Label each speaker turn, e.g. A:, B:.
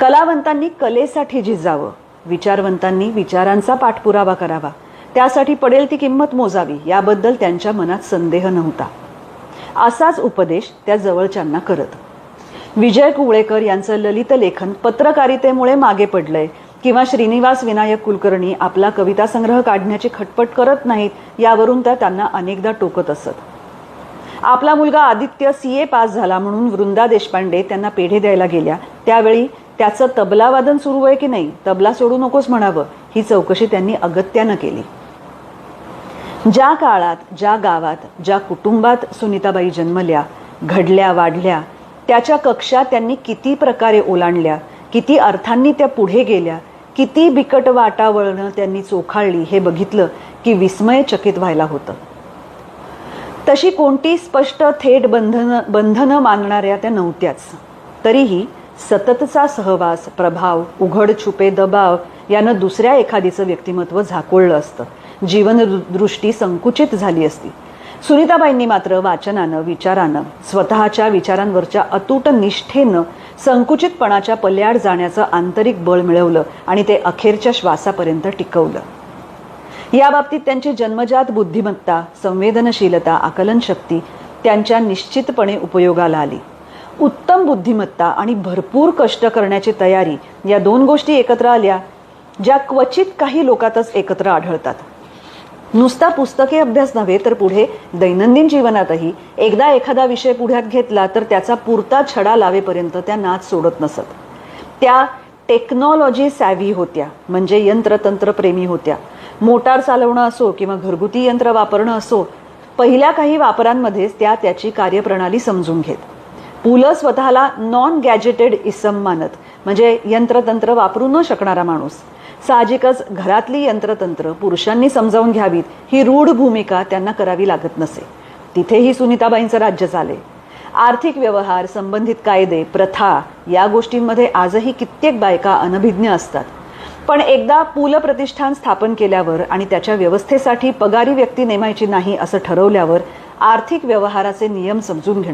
A: कलावंतांनी कलेसाठी झिजावं. विचारवंतांनी विचारांचा पाठपुरावा करावा. त्यासाठी पडेल ती किंमत मोजावी याबद्दल त्यांच्या मनात संदेह नव्हता. असाच उपदेश त्या जवळच्यांना करत. विजय कुवळेकर यांचं ललित लेखन पत्रकारितेमुळे मागे पडलंय किंवा श्रीनिवास विनायक कुलकर्णी आपला कविता संग्रह काढण्याची खटपट करत नाहीत यावरून त्या त्यांना अनेकदा टोकत असत. आपला मुलगा आदित्य सी ए पास झाला म्हणून वृंदा देशपांडे त्यांना पेढे द्यायला गेल्या. त्यावेळी त्याचं तबला वादन सुरू आहे की नाही तबला सोडू नकोस म्हणावं ही चौकशी त्यांनी अगत्यानं केली. ज्या काळात ज्या गावात ज्या कुटुंबात सुनीताबाई जन्मल्या घडल्या वाढल्या त्याच्या कक्षा त्यांनी किती प्रकारे ओलांडल्या किती अर्थांनी त्या पुढे गेल्या किती बिकट वाटावळणं त्यांनी चोखाळली हे बघितलं की विस्मयचकित व्हायला होतं. तशी कोणती स्पष्ट थेट बंधन बंधनं मानणाऱ्या त्या नव्हत्याच. तरीही सततचा सहवास प्रभाव उघड छुपे दबाव यानं दुसऱ्या एखादीचं व्यक्तिमत्व झाकोळलं असतं. जीवनदृष्टी संकुचित झाली असती. सुनीताबाईंनी मात्र वाचनानं विचारानं स्वतःच्या विचारांवरच्या अतूट निष्ठेनं संकुचितपणाच्या पल्याड जाण्याचं आंतरिक बळ मिळवलं आणि ते अखेरच्या श्वासापर्यंत टिकवलं. या बाबतीत त्यांची जन्मजात बुद्धिमत्ता संवेदनशीलता आकलनशक्ती त्यांच्या निश्चितपणे उपयोगाला आली. उत्तम बुद्धिमत्ता आणि भरपूर कष्ट करण्याची तयारी या दोन गोष्टी एकत्र आल्या ज्या क्वचित काही लोकातच एकत्र आढळतात. नुसता पुस्तके अभ्यास नव्हे तर पुढे दैनंदिन जीवनातही एकदा एखादा विषय पुढ्यात घेतला तर त्याचा पुरता छडा लावेपर्यंत त्या नाच सोडत नसत. त्या टेक्नॉलॉजी सॅव्ही होत्या म्हणजे यंत्रतंत्र प्रेमी होत्या. मोटार चालवणं असो किंवा घरगुती यंत्र वापरणं असो पहिल्या काही वापरांमध्येच त्या त्याची कार्यप्रणाली समजून घेत. पु ल स्वतःला नॉन गॅजेटेड इसम मानत. म्हणजे यंत्रतंत्र वापरू न शकणारा माणूस. साहजिकच घरातली यंत्रतंत्र पुरुषांनी समजावून घ्यावीत ही रूढ भूमिका त्यांना करावी लागत नसे. तिथेही सुनीताबाईंचं राज्य झाले आर्थिक व्यवहार संबंधित कायदे प्रथा या गोष्टींमध्ये आजही कित्येक बायका अनभिज्ञ असतात. पण एकदा पु ल प्रतिष्ठान स्थापन केल्यावर आणि त्याच्या व्यवस्थेसाठी पगारी व्यक्ती नेमायची नाही असं ठरवल्यावर आर्थिक व्यवहाराचे नियम समजून घेणं